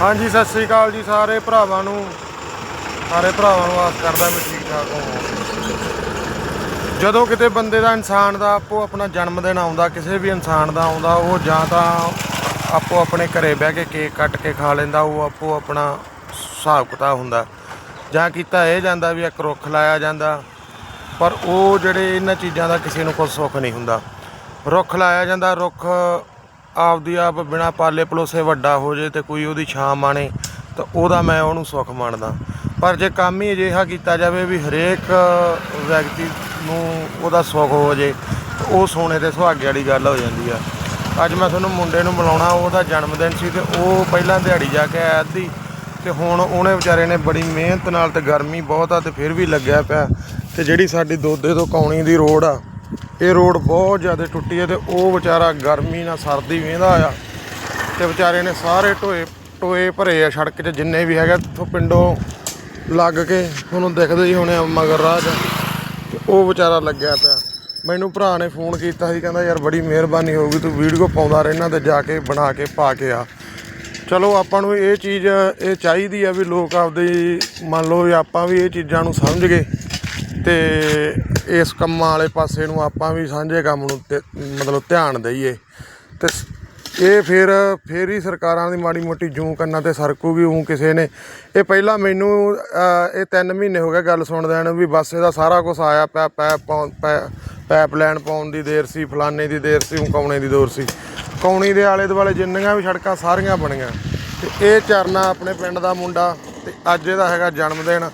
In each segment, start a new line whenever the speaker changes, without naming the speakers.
ਹਾਂਜੀ, ਸਤਿ ਸ੍ਰੀ ਅਕਾਲ ਜੀ ਸਾਰੇ ਭਰਾਵਾਂ ਨੂੰ। ਸਾਰੇ ਭਰਾਵਾਂ ਨੂੰ ਆਸ ਕਰਦਾ ਮੈਂ ਠੀਕ ਠਾਕ ਹੋਵਾਂ। ਜਦੋਂ ਕਿਤੇ ਬੰਦੇ ਦਾ ਇਨਸਾਨ ਦਾ ਆਪੋ ਆਪਣਾ ਜਨਮ ਦਿਨ ਆਉਂਦਾ, ਕਿਸੇ ਵੀ ਇਨਸਾਨ ਦਾ ਆਉਂਦਾ, ਉਹ ਜਾਂ ਤਾਂ ਆਪੋ ਆਪਣੇ ਘਰੇ ਬਹਿ ਕੇ ਕੇਕ ਕੱਟ ਕੇ ਖਾ ਲੈਂਦਾ, ਉਹ ਆਪੋ ਆਪਣਾ ਹਿਸਾਬ ਕਿਤਾਬ ਹੁੰਦਾ। ਜਾਂ ਕੀਤਾ ਇਹ ਜਾਂਦਾ ਵੀ ਇੱਕ ਰੁੱਖ ਲਾਇਆ ਜਾਂਦਾ, ਪਰ ਉਹ ਜਿਹੜੇ ਇਹਨਾਂ ਚੀਜ਼ਾਂ ਦਾ ਕਿਸੇ ਨੂੰ ਕੋਈ ਸੁੱਖ ਨਹੀਂ ਹੁੰਦਾ। ਰੁੱਖ ਲਾਇਆ ਜਾਂਦਾ, ਰੁੱਖ ਆਪਦੀ ਆਪ ਬਿਨਾ ਪਾਲੇ ਪਲੋਸੇ ਵੱਡਾ ਹੋ ਜੇ ਤੇ ਕੋਈ ਉਹਦੀ ਛਾਂ ਮਾਣੇ, ਤਾਂ ਉਹਦਾ ਮੈਂ ਉਹਨੂੰ ਸੁੱਖ ਮੰਨਦਾ। ਪਰ ਜੇ ਕੰਮ ਹੀ ਅਜਿਹਾ ਕੀਤਾ ਜਾਵੇ ਵੀ ਹਰੇਕ ਵਿਅਕਤੀ ਨੂੰ ਉਹਦਾ ਸੁੱਖ ਹੋ ਜੇ, ਤਾਂ ਉਹ ਸੋਨੇ ਤੇ ਸੁਹਾਗੇ ਵਾਲੀ ਗੱਲ ਹੋ ਜਾਂਦੀ ਆ। ਅੱਜ ਮੈਂ ਤੁਹਾਨੂੰ ਮੁੰਡੇ ਨੂੰ ਬੁਲਾਉਣਾ, ਉਹਦਾ ਜਨਮ ਦਿਨ ਸੀ ਤੇ ਉਹ ਪਹਿਲਾਂ ਦਿਹਾੜੀ ਜਾ ਕੇ ਆਇਆ ਸੀ ਤੇ ਹੁਣ ਉਹਨੇ ਵਿਚਾਰੇ ਨੇ ਬੜੀ ਮਿਹਨਤ ਨਾਲ ਤੇ ਗਰਮੀ ਬਹੁਤ ਆ ਤੇ ਫਿਰ ਵੀ ਲੱਗਿਆ ਪਿਆ। ਤੇ ਜਿਹੜੀ ਸਾਡੀ ਦੋਦੇ ਤੋਂ ਕੌਣੀ ਦੀ ਰੋਡ ਆ ਇਹ ਰੋਡ ਬਹੁਤ ਜ਼ਿਆਦਾ ਟੁੱਟੀ ਹੈ ਤੇ ਉਹ ਵਿਚਾਰਾ ਗਰਮੀ ਨਾਲ ਸਰਦੀ ਵੇਂਦਾ ਆ ਤੇ ਵਿਚਾਰੇ ਨੇ ਸਾਰੇ ਟੋਏ ਟੋਏ ਭਰੇ ਆ ਸੜਕ 'ਚ ਜਿੰਨੇ ਵੀ ਹੈਗੇ ਇੱਥੋਂ ਪਿੰਡੋਂ ਲੱਗ ਕੇ ਤੁਹਾਨੂੰ ਦਿਖਦੇ ਹੀ ਹੋਣੇ ਆ ਮਗਰ ਰਾਹ 'ਚ। ਤੇ ਉਹ ਵਿਚਾਰਾ ਲੱਗਿਆ ਪਿਆ। ਮੈਨੂੰ ਭਰਾ ਨੇ ਫੋਨ ਕੀਤਾ ਸੀ, ਕਹਿੰਦਾ, ਯਾਰ ਬੜੀ ਮਿਹਰਬਾਨੀ ਹੋਊਗੀ, ਤੂੰ ਵੀਡੀਓ ਪਾਉਂਦਾ ਰਹਿਣਾ ਤੇ ਜਾ ਕੇ ਬਣਾ ਕੇ ਪਾ ਕੇ ਆ। ਚਲੋ, ਆਪਾਂ ਨੂੰ ਇਹ ਚੀਜ਼, ਇਹ ਚਾਹੀਦੀ ਆ ਵੀ ਲੋਕ ਆਪਦੀ, ਮੰਨ ਲਓ ਵੀ ਆਪਾਂ ਵੀ ਇਹ ਚੀਜ਼ਾਂ ਨੂੰ ਸਮਝ ਗਏ। ਤੇ ਇਸ ਕੰਮਾਂ ਵਾਲੇ ਪਾਸੇ ਨੂੰ ਆਪਾਂ ਵੀ ਸਾਂਝੇ ਕੰਮ ਨੂੰ ਤੇ- ਮਤਲਬ ਧਿਆਨ ਦਈਏ। ਤੇ ਸ- ਇਹ ਫਿਰ ਫਿਰ ਹੀ ਸਰਕਾਰਾਂ ਦੀ ਮਾੜੀ ਮੋਟੀ ਜੂੰ ਕੰਨਾਂ ਤੇ ਸਰਕੂਗੀ ਉਹ ਕਿਸੇ ਨੇ। ਇਹ ਪਹਿਲਾਂ ਮੈਨੂੰ ਅਹ, ਇਹ 3 ਮਹੀਨੇ ਹੋ ਗਏ ਗੱਲ ਸੁਣਦਿਆਂ ਨੂੰ ਵੀ ਬੱਸ ਇਹਦਾ ਸਾਰਾ ਕੁਝ ਆਇਆ ਪਿਆ ਪੈਪ ਪਾਉਣ- ਪੈ- ਪਾਈਪਲਾਈਨ ਪਾਉਣ ਦੀ ਦੇਰ ਸੀ ਫਲਾਣੇ ਦੀ ਦੇਰ ਸੀ ਕੌਣੇ ਦੀ ਦੌਰ ਸੀ। ਕੌਣੀ ਦੇ ਆਲੇ ਦੁਆਲੇ ਜਿੰਨੀਆਂ ਵੀ ਸੜਕਾਂ ਸਾਰੀਆਂ ਬਣੀਆਂ। ਤੇ ਇਹ ਚਰਨਾ ਆਪਣੇ ਪਿੰਡ ਦਾ ਮੁੰਡਾ ਤੇ ਅੱਜ ਇਹਦਾ ਹੈਗਾ ਜਨਮ ਦਿਨ।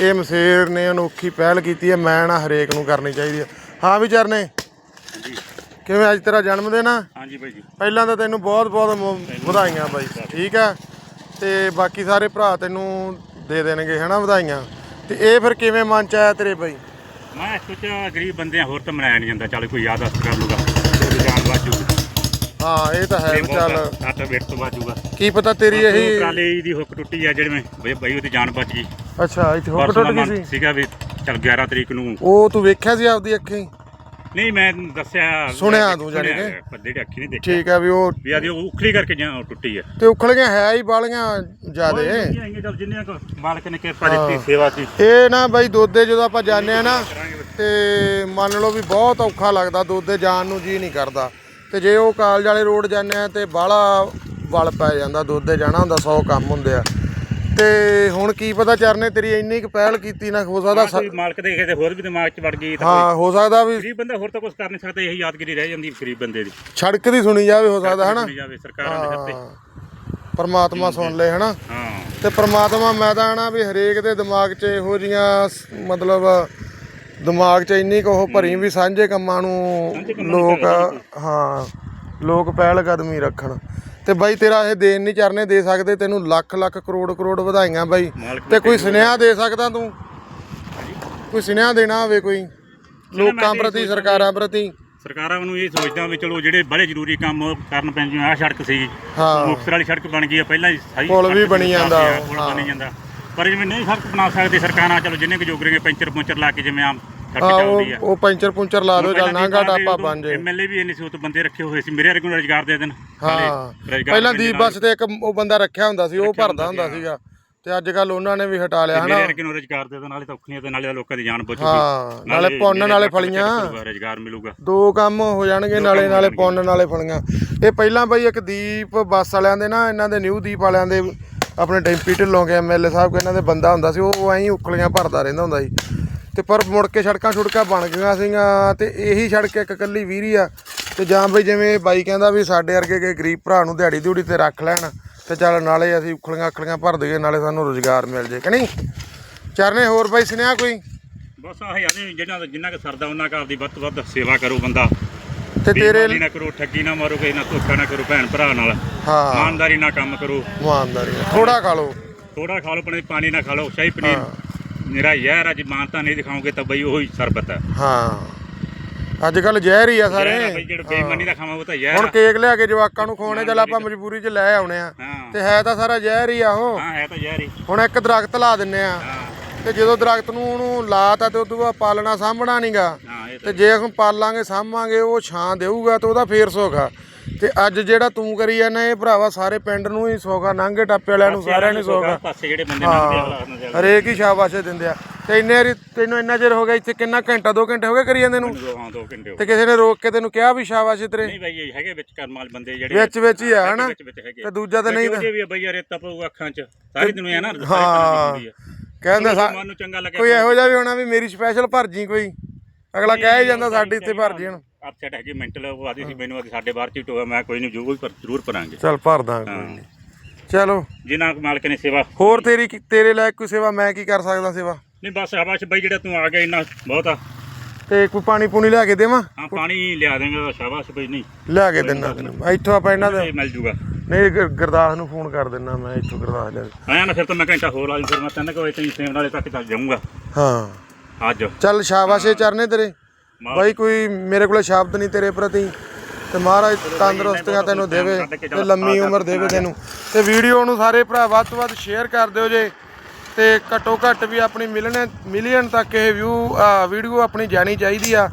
ਇਹ ਮਸੇਰ ਨੇ ਅਨੋਖੀ ਪਹਿਲ ਕੀਤੀ ਹੈ ਮੈਂ ਨਾ ਹਰੇਕ ਨੂੰ ਕਰਨੀ ਚਾਹੀਦੀ ਹੈ। ਹਾਂ ਵੀ ਚਰਨੇ ਕਿਵੇਂ ਅੱਜ ਤੇਰਾ ਜਨਮ ਦਿਨ ਆ?
ਹਾਂਜੀ ਬਾਈ ਜੀ।
ਪਹਿਲਾਂ ਤਾਂ ਤੈਨੂੰ ਬਹੁਤ ਬਹੁਤ ਵਧਾਈਆਂ ਬਾਈ ਠੀਕ ਆ? ਤੇ ਬਾਕੀ ਸਾਰੇ ਭਰਾ ਤੈਨੂੰ ਦੇ ਦੇਣਗੇ ਹਨਾ ਵਧਾਈਆਂ? ਤੇ ਇਹ ਫਿਰ ਕਿਵੇਂ ਮਨ ਚ ਆਇਆ ਤੇਰੇ ਬਾਈ?
ਮੈਂ ਸੋਚਿਆ ਗਰੀਬ ਬੰਦੇ ਹੋਰ ਤਾਂ ਮਨਾਇਆ ਨਹੀਂ ਜਾਂਦਾ ਚੱਲ ਕੋਈ ਯਾਦ ਕਰ ਲੂਗਾ ਤੇ ਜਾਨ ਬਾਜੂ
ਹਾਂ ਇਹ ਤਾਂ ਹੈ ਵੀ ਚੱਲ।
ਸੱਤ ਵੇਟ ਤੋਂ ਬਾਜੂਗਾ
ਕੀ ਪਤਾ ਤੇਰੀ ਇਹੀ
ਟਰਾਲੇ ਦੀ ਹੁੱਕ ਟੁੱਟੀ ਆ ਜਿਹੜੇ ਮੈਂ ਬਈ ਬਈ ਉਹਦੀ ਜਾਨ ਬਚ ਗਈ।
ਅੱਛਾ ਇੱਥੇ ਹੁੱਕ ਟੁੱਟ
ਦਾ
ਗਈ ਸੀ?
ਸੀਗਾ ਵੀ ਚੱਲ 11 ਤਰੀਕ ਨੂੰ
ਉਹ ਤੂੰ ਵੇਖਿਆ ਸੀ ਆਪਦੀ ਅੱਖੀਂ?
ਨਹੀਂ ਮੈਂ ਦੱਸਿਆ
ਸੁਣਿਆ ਤੂੰ ਜਾਣੀ ਕਿ?
ਪਰ ਜਿਹੜੀ ਅੱਖੀ ਨਹੀਂ ਦੇਖਿਆ।
ਠੀਕ ਆ ਵੀ ਉਹ
ਵੀ ਆਦੀ ਉਖਲੀ ਕਰਕੇ ਜਾਂ ਟੁੱਟੀ ਆ।
ਤੇ ਉਖਲੀਆਂ ਹੈ ਹੀ ਬਾਲੀਆਂ ਜਿਆਦੇ।
ਚੱਲ ਜਿੰਨੇ ਕੋ ਮਾਲਕ ਨੇ ਕਿਰਪਾ ਦਿੱਤੀ ਸੇਵਾ ਸੀ
ਇਹ ਨਾ ਬਾਈ ਦੋਦੇ ਜਦੋਂ ਆਪਾਂ ਜਾਂਦੇ ਆ ਨਾ ਤੇ ਮੰਨ ਲਓ ਵੀ ਬਹੁਤ ਔਖਾ ਲੱਗਦਾ ਦੋਦੇ ਜਾਣ ਨੂੰ ਜੀ ਨਹੀਂ ਕਰਦਾ। ਤੇ ਜੇ ਉਹ ਕਾਲਜ ਵਾਲੇ ਰੋਡ ਜਾਂਦੇ ਆ ਤੇ ਬਾਹਲਾ ਵਲ ਪੈ ਜਾਂਦਾ ਦੋਦੇ ਜਾਣਾ ਹੁੰਦਾ 100 ਕੰਮ ਹੁੰਦੇ ਆ। ਤੇ ਹੁਣ ਕੀ ਪਤਾ ਚਰਨੇ ਤੇਰੀ ਇੰਨੀ ਕੁ ਪਹਿਲ ਕੀਤੀ ਨਾ ਹੋ ਸਕਦਾ
ਕੋਈ ਮਾਲਕ ਦੇ ਕਿਸੇ ਹੋਰ ਵੀ ਦਿਮਾਗ 'ਚ ਵੜ ਗਈ ਤਾਂ
ਹਾਂ ਹੋ ਸਕਦਾ ਵੀ
ਗਰੀਬ ਬੰਦਾ ਹੋਰ ਤਾਂ ਕੁਝ ਕਰ ਨਹੀਂ ਸਕਦਾ ਇਹੀ ਯਾਦਗਿਰੀ ਰਹਿ ਜਾਂਦੀ ਗਰੀਬ ਬੰਦੇ ਦੀ।
ਸੜਕ ਦੀ ਸੁਣੀ ਜਾਵੇ ਹੋ ਸਕਦਾ ਹਨਾ?
ਜਾਵੇ ਸਰਕਾਰਾਂ ਦੇ ਹੱਥੇ।
ਹਾਂ। ਪਰਮਾਤਮਾ ਸੁਣ ਲੈ ਹਨਾ?
ਹਾਂ।
ਤੇ ਪ੍ਰਮਾਤਮਾ ਮੈਂ ਤਾਂ ਵੀ ਹਰੇਕ ਦੇ ਦਿਮਾਗ 'ਚ ਇਹੋ ਜੀਆਂ ਮਤਲਬ ਦਿਮਾਗ 'ਚ ਇੰਨੀ ਕੁ ਉਹ ਭਰੀ ਵੀ ਸਾਂਝੇ ਕੰਮਾਂ ਨੂੰ ਲੋਕ ਹਾਂ ਲੋਕ ਪਹਿਲ ਕਦਮੀ ਰੱਖਣ। ਤੇ ਬਾਈ ਤੇਰਾ ਇਹ ਦੇਣ ਨਹੀਂ ਚਰਨੇ ਦੇ ਸਕਦੇ ਤੈਨੂੰ ਲੱਖ ਲੱਖ ਕਰੋੜ ਕਰੋੜ ਵਧਾਈਆਂ ਬਾਈ। ਤੇ ਕੋਈ ਸੁਨੇਹਾ ਦੇ ਸਕਦਾ ਤੂੰ? ਕੋਈ ਸੁਨੇਹਾ ਦੇਣਾ ਹੋਵੇ ਕੋਈ? ਲੋਕਾਂ ਪ੍ਰਤੀ ਸਰਕਾਰਾਂ ਪ੍ਰਤੀ?
ਸਰਕਾਰਾਂ ਨੂੰ ਇਹ ਸੋਚਦਾ ਵੀ ਚਲੋ ਜਿਹੜੇ ਬੜੇ ਜ਼ਰੂਰੀ ਕੰਮ ਕਰਨ ਜਿਵੇਂ ਆਹ ਸੜਕ ਸੀ
ਹਾਂ।
ਮੁਕਤਸਰ ਵਾਲੀ ਸੜਕ ਬਣ ਗਈ ਆ ਪਹਿਲਾਂ ਹੀ
ਪੁਲ ਵੀ ਬਣੀ ਜਾਂਦਾ,
ਪੁਲ। ਬਣੀ ਜਾਂਦਾ। ਪਰ ਜਿਵੇਂ ਨਹੀਂ ਸੜਕ ਬਣਾ ਸਕਦੇ ਸਰਕਾਰਾਂ ਚਲੋ ਜਿੰਨੇ ਕੁ ਜੋਗ ਰਹੇ ਪੈਂਚਰ ਪੁੰਚਰ ਲਾ ਕੇ ਜਿਵੇਂ ਆਮ ਸੜਕ
ਹਾਂ
ਚੱਲਦੀ ਆ।
ਉਹ ਉਹ ਪੈਂਚਰ ਪੁੰਚਰ ਲਾ ਦਿਓ ਚੱਲ ਨਾਂਗਾ ਟਾਪਾ ਬਣ ਜੇ।
ਐਮਐਲਏ ਵੀ ਇੰਨੇ ਸੀ ਉਹ ਤੋਂ ਬੰਦੇ ਰੱਖੇ ਹੋਏ ਸੀ ਮੇਰੇ ਵਰਗੇ ਨੂੰ ਰੁਜ਼ਗਾਰ ਦੇ ਦੇਣ
ਹਾਂ।
ਰੁਜ਼ਗਾਰ
ਪਹਿਲਾਂ ਦੀਪ ਬੱਸ ਤੇ ਇੱਕ ਉਹ ਬੰਦਾ ਰੱਖਿਆ ਹੁੰਦਾ ਸੀ ਉਹ ਭਰਦਾ ਹੁੰਦਾ ਸੀਗਾ। ਤੇ ਅੱਜ ਕੱਲ ਉਹਨਾਂ ਨੇ ਵੀ ਹਟਾ ਲਿਆ
ਮੇਰੇ
ਹਨਾ?
ਵਰਗੇ ਨੂੰ ਰੁਜ਼ਗਾਰ ਦੇ ਦੇਣ ਨਾਲੇ ਤਾਂ ਤੇ ਨਾਲੇ ਲੋਕਾਂ ਦੀ ਜਾਨ ਬਚੂਗੀ।
ਹਾਂ ਨਾਲੇ ਪੁੰਨ
ਮੇਰੇ
ਨਾਲੇ ਫਲੀਆਂ।
ਰੁਜ਼ਗਾਰ ਮਿਲੂਗਾ।
ਦੋ ਕੰਮ ਹੋ ਜਾਣਗੇ ਨਾਲੇ ਨਾਲੇ। ਪੁੰਨ ਨਾਲੇ ਫਲੀਆਂ। ਇਹ ਪਹਿਲਾਂ ਬਈ ਇੱਕ ਦੀਪ ਬੱਸ ਵਾਲਿਆਂ ਦੇ ਨਾ ਇਹਨਾਂ ਦੇ ਨਿਊ ਦੀਪ ਵਾਲਿਆਂ ਦੇ ਆਪਣੇ ਡੈਂਪੀ ਢਿੱਲੋਂ ਕੇ ਐਮਐਲਏ ਸਾਹਿਬ ਕੋ ਇਹਨਾਂ ਦੇ ਬੰਦਾ ਹੁੰਦਾ ਸੀ, ਉਹ ਐਂ ਉਖਲੀਆਂ ਭਰਦਾ ਰਹਿੰਦਾ ਹੁੰਦਾ ਸੀ। ਤੇ ਪਰ ਮੁੜ ਕੇ ਸੜਕਾਂ ਛੁੜਕਾਂ ਬਣ ਗਈਆਂ ਸੀਗੀਆਂ ਤੇ ਇਹੀ ਸੜਕ ਇੱਕ ਇਕੱਲੀ ਵੀਰੀ ਆ। ਤੇ ਜਾਂ ਬਈ ਜਿਵੇਂ ਬਾਈ ਕਹਿੰਦਾ ਵੀ ਸਾਡੇ ਵਰਗੇ ਕੇ ਗਰੀਬ ਭਰਾ ਨੂੰ ਦਿਹਾੜੀ ਦਿਹੜੀ ਤੇ ਰੱਖ ਲੈਣ, ਤੇ ਚੱਲ ਨਾਲੇ ਅਸੀਂ ਉਖਲੀਆਂ ਅਖਲੀਆਂ ਭਰ ਦਈਏ, ਨਾਲੇ ਸਾਨੂੰ ਰੋਜ਼ਗਾਰ ਮਿਲ ਜੇ, ਕਿ ਨਹੀਂ? ਚਰਨੇ, ਹੋਰ ਬਾਈ ਸੁਨੇਹਾ ਕੋਈ?
ਬਸ ਆਹ ਯਾਨੀ ਜਿਹੜਾ ਜਿੰਨਾ ਕੁ ਸਰਦਾ, ਉਹਨਾਂ ਘਰ ਦੀ ਵੱਧ ਤੋਂ ਵੱਧ ਸੇਵਾ ਕਰੋ ਬੰਦਾ।
ਤੇ ਤੇਰੇ
ਬੇਈਮਾਨੀ ਨਾ ਕਰੋ ਠੱਗੀ ਨਾ ਮਾਰੋ ਕਿਸੇ ਨਾਲ ਧੋਖਾ ਨਾ ਕਰੋ ਭੈਣ ਭਰਾ ਨਾਲ।
ਹਾਂ।
ਇਮਾਨਦਾਰੀ ਨਾਲ ਕੰਮ ਕਰੋ।
ਇਮਾਨਦਾਰੀ ਨਾਲ। ਥੋੜਾ ਖਾ ਲਓ।
ਥੋੜਾ ਖਾ ਲਓ ਪਾਣੀ ਪਾਣੀ ਨਾ ਖਾ ਲਓ। ਸ਼ਾਹੀ ਪਨੀਰ ਮੇਰਾ ਯਾਰ ਅੱਜ ਮਾਨਤਾ ਨਹੀਂ ਦਿਖਾਓਗੇ ਤਾਂ ਬਈ ਉਹੀ ਸਰਬਤ ਹੈ
ਹਾਂ। ਅੱਜ ਕੱਲ ਜ਼ਹਿਰ ਹੀ ਆ ਸਾਰੇ।
ਯਾਰ ਆ ਬਈ ਜਿਹੜਾ ਬੇਈਮਾਨੀ ਦਾ ਖਾਵਾਂ ਉਹ ਤਾਂ ਯਾਰ
ਹੁਣ
ਆ।
ਕੇਕ ਲਿਆ ਕੇ ਜਵਾਕਾਂ ਨੂੰ ਖਵਾਉਣੇ ਚੱਲ ਆਪਾਂ ਮਜਬੂਰੀ 'ਚ ਲੈ ਆਉਣੇ ਆ।
ਹਾਂ।
ਤੇ ਹੈ ਤਾਂ ਸਾਰਾ ਜ਼ਹਿਰ ਹੀ ਆ ਉਹ।
ਹਾਂ ਹੈ ਤਾਂ ਯਾਰ ਹੀ।
ਹੁਣ ਇੱਕ ਦਰਖਤ ਲਾ ਦਿੰਨੇ ਆ।
ਹਾਂ।
ਤੇ ਜਦੋਂ ਦਰਖਤ ਨੂੰ ਉਹਨੂੰ ਲਾਤਾ ਤੇ ਉਦੋਂ ਬਾਅਦ ਪਾਲਣਾ ਸਾਂਭਣਾ ਨਹੀਂਗਾ
ਇਹ
ਤੇ ਜੇ ਹੁਣ ਪਾਲਾਂਗੇ ਸਾਂਭਾਂਗੇ ਉਹ ਛਾਂ ਦੇਊਗਾ ਤੇ ਉਹਦਾ ਫੇਰ ਸੁੱਖ ਆ। ਤੇ ਅੱਜ ਜਿਹੜਾ ਤੂੰ ਕਰੀ ਜਾਂਦਾ ਇਹ ਭਰਾਵਾ ਸਾਰੇ ਪਿੰਡ ਨੂੰ ਹੀ ਸੋਗਾ ਨਾਂਗੇ ਟੱਪੇ ਵਾਲਿਆਂ ਨੂੰ ਸਾਰਿਆਂ ਨੂੰ ਸੋਗਾ
ਪਾਸੇ ਜਿਹੜੇ ਬੰਦੇ
ਹਰੇਕ ਹੀ ਸ਼ਾਬਾਸ਼ੇ ਦਿੰਦੇ ਆ। ਤੇ ਇੰਨੇ ਤੈਨੂੰ ਇੰਨਾ ਚਿਰ ਹੋ ਗਿਆ ਇੱਥੇ ਕਿੰਨਾ ਘੰਟਾ 2 ਘੰਟੇ ਹੋ ਗਏ ਕਰੀ ਜਾਂਦੇ ਨੂੰ?
ਹਾਂ ਦੋ ਘੰਟੇ ਹੋ
ਤੇ ਕਿਸੇ ਨੇ ਰੋਕ ਕੇ ਤੈਨੂੰ ਕਿਹਾ ਵੀ ਸ਼ਾਬਾਸ਼ੇ ਤੇਰੇ?
ਨਹੀਂ ਬਾਈ ਇਹ ਹੈਗੇ ਵਿੱਚ ਕਰਮ ਵਾਲੇ ਬੰਦੇ ਜਿਹੜੇ।
ਵਿੱਚ ਵਿੱਚ ਹੀ ਆ ਹਨਾ? ਤੇ ਦੂਜਾ ਤਾਂ ਨਹੀਂ ਤਾਂ
ਵੀ ਬਈ ਯਾਰ ਪਊ ਅੱਖਾਂ 'ਚ। ਸਾਰੀ ਦੁਨੀਆ ਨਾ
ਹਾਂ। ਕਹਿੰਦਾ ਸਾ-
ਮਨ ਨੂੰ ਚੰਗਾ ਲੱਗਿਆ
ਕੋਈ ਇਹੋ ਜਿਹਾ ਵੀ ਹੋਣਾ ਵੀ ਮੇਰੀ ਸਪੈਸ਼ਲ ਭਰਜੀ ਕੋਈ। ਅਗਲਾ ਕਹਿ ਜਾਂਦਾ ਸਾਡੀ ਇੱਥੇ ਭਰਜੀ ਹੁਣ।
ਅਪਸੈਟ ਹੈਗੀ ਮੈਂਟਲ ਉਹ ਆਦੀ ਸੀ ਮੈਨੂੰ ਆਦੀ ਸਾਡੇ ਬਾਹਰ ਚੀਟ ਹੋਇਆ ਮੈਂ ਕੋਈ ਨਹੀਂ ਜ਼ਰੂਰ ਪਰ ਜ਼ਰੂਰ ਭਰਾਂਗੇ।
ਚੱਲ ਭਰ ਦਾਂ ਕੋਈ ਨਹੀਂ। ਚਲੋ।
ਜਿਨ੍ਹਾਂ ਮਾਲਕ ਨੇ ਸੇਵਾ
ਹੋਰ ਤੇਰੀ ਤੇਰੇ ਲਾਇਕ ਕੋਈ ਸੇਵਾ ਮੈਂ ਕੀ ਕਰ ਸਕਦਾ ਸੇਵਾ?
ਨਹੀਂ ਬਸ ਸ਼ਾਬਾਸ਼ ਬਾਈ ਜਿਹੜਾ ਤੂੰ ਆ ਗਿਆ ਇੰਨਾ ਬਹੁਤ ਆ।
ਤੇ ਕੋਈ ਪਾਣੀ ਪੂਣੀ ਲਿਆ ਕੇ ਦੇਵਾਂ?
ਹਾਂ ਪਾਣੀ ਲਿਆ ਦੇਂਗੇ ਸ਼ਾਬਾਸ਼ ਬਈ ਨਹੀਂ।
ਲਿਆ ਕੇ ਦੇਣਾ ਤੈਨੂੰ। ਇੱਥੋਂ ਆਪਾਂ ਇਹਨਾਂ ਦੇ
ਮਿਲ ਜੂਗਾ।
ਨਹੀਂ ਗੁਰ- ਗੁਰਦਾਸ ਨੂੰ ਫੋਨ ਕਰ ਦਿੰਦਾ ਮੈਂ ਇੱਥੋਂ ਗੁਰਦਾਸ ਲੈ
ਆਇਆ ਨਾ ਫਿਰ ਤਾਂ ਮੈਂ ਘੰਟਾ ਹੋਰ ਲਾ ਫਿਰ ਮੈਂ ਤਿੰਨ ਕੁ ਵਜੇ ਸੇਮ ਵਾਲੇ ਤੱਕ ਚੱਲ ਜਾਊਂਗਾ।
ਹਾਂ।
ਅੱਜ।
ਚੱਲ ਸ਼ਾਬਾਸ਼ੇ ਚਰਨੇ ਤੇਰੇ। ਬਾਈ ਕੋਈ ਮੇਰੇ ਕੋਲੇ ਸ਼ਬਦ ਨਹੀਂ ਤੇਰੇ ਪ੍ਰਤੀ। ਤੇ ਮਹਾਰਾਜ ਤੰਦਰੁਸਤੀਆਂ ਤੈਨੂੰ ਦੇਵੇ ਤੇ ਲੰਮੀ ਉਮਰ ਦੇਵੇ ਤੈਨੂੰ। ਤੇ ਵੀਡੀਓ ਨੂੰ ਸਾਰੇ ਭਰਾ ਵੱਧ ਤੋਂ ਵੱਧ ਸ਼ੇਅਰ ਕਰ ਦਿਓ ਜੇ। ਤੇ ਘੱਟੋ ਘੱਟ ਵੀ ਆਪਣੀ ਮਿਲਣੇ ਮਿਲੀਅਨ ਤੱਕ ਇਹ ਵਿਊ ਵੀਡੀਓ ਆਪਣੀ ਜਾਣੀ ਚਾਹੀਦੀ ਆ।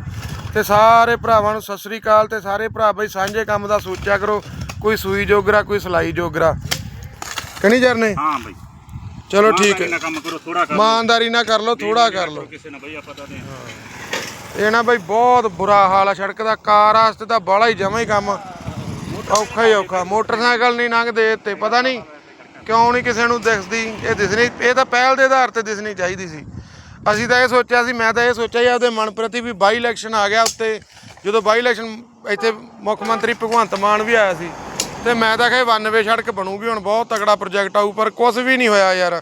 ਤੇ ਸਾਰੇ ਭਰਾਵਾਂ ਨੂੰ ਸਤਿ ਸ੍ਰੀ ਅਕਾਲ ਤੇ ਸਾਰੇ ਭਰਾ ਬਈ ਸਾਂਝੇ ਕੰਮ ਦਾ ਸੋਚਿਆ ਕਰੋ। ਕੋਈ ਸੂਈ ਜੋਗਰਾ ਕੋਈ ਸਲਾਈ ਜੋਗਰਾ। ਕਣੀ ਜਰਨੇ
ਹਾਂ ਬਈ।
ਚਲੋ ਠੀਕ ਹੈ।
ਇੰਨਾ ਕੰਮ ਕਰੋ ਥੋੜਾ ਕਰ
ਇਮਾਨਦਾਰੀ ਨਾਲ ਕਰ ਲਓ ਥੋੜਾ ਕਰ ਲਓ।
ਕਿਸੇ ਨੇ ਬਈ ਆਪਾਂ ਤਾਂ
ਇਹ ਨਾ ਬਈ ਬਹੁਤ ਬੁਰਾ ਹਾਲ ਆ ਸੜਕ ਦਾ ਕਾਰ ਵਾਸਤੇ ਤਾਂ ਬਾਲਾ ਹੀ ਜਮਾ ਹੀ ਕੰਮ। ਔਖਾ ਹੀ ਔਖਾ। ਮੋਟਰਸਾਈਕਲ ਨਹੀਂ ਲੰਘਦੇ ਤੇ ਪਤਾ ਨਹੀਂ ਕਿਉਂ ਨਹੀਂ ਕਿਸੇ ਨੂੰ ਦਿਖਦੀ। ਇਹ ਦਿਸਣੀ ਇਹ ਤਾਂ ਪਹਿਲ ਦੇ ਆਧਾਰ ਤੇ ਦਿਸਣੀ ਚਾਹੀਦੀ ਸੀ। ਅਸੀਂ ਤਾਂ ਇਹ ਸੋਚਿਆ ਸੀ ਮੈਂ ਤਾਂ ਇਹ ਸੋਚਿਆ ਜੀ ਆਪਦੇ ਮਨ ਪ੍ਰਤੀ ਵੀ ਬਾਈ ਇਲੈਕਸ਼ਨ ਆ ਗਿਆ ਉੱਤੇ। ਜਦੋਂ ਬਾਈ ਇਲੈਕਸ਼ਨ ਇੱਥੇ ਮੁੱਖ ਮੰਤਰੀ ਭਗਵੰਤ ਮਾਨ ਵੀ ਆਇਆ ਸੀ। ਤੇ ਮੈਂ ਤਾਂ ਕਿਹਾ 92 ਸੜਕ ਬਣੂਗੀ, ਹੁਣ ਬਹੁਤ ਤਕੜਾ ਪ੍ਰੋਜੈਕਟ ਆਊ, ਪਰ ਕੁਝ ਵੀ ਨਹੀਂ ਹੋਇਆ ਯਾਰ।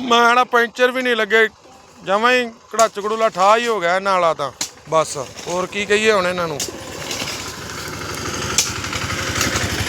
ਮੈਂ ਨਾ ਪੈਂਚਰ ਵੀ ਨਹੀਂ ਲੱਗੇ, ਜਮਾਂ ਹੀ ਕੜਾਚ ਕੜੂਲਾ ਠਾ ਹੀ ਹੋ ਗਿਆ ਨਾਲਾ ਤਾਂ। ਬਸ, ਹੋਰ ਕੀ ਕਹੀਏ ਹੁਣ ਇਹਨਾਂ ਨੂੰ।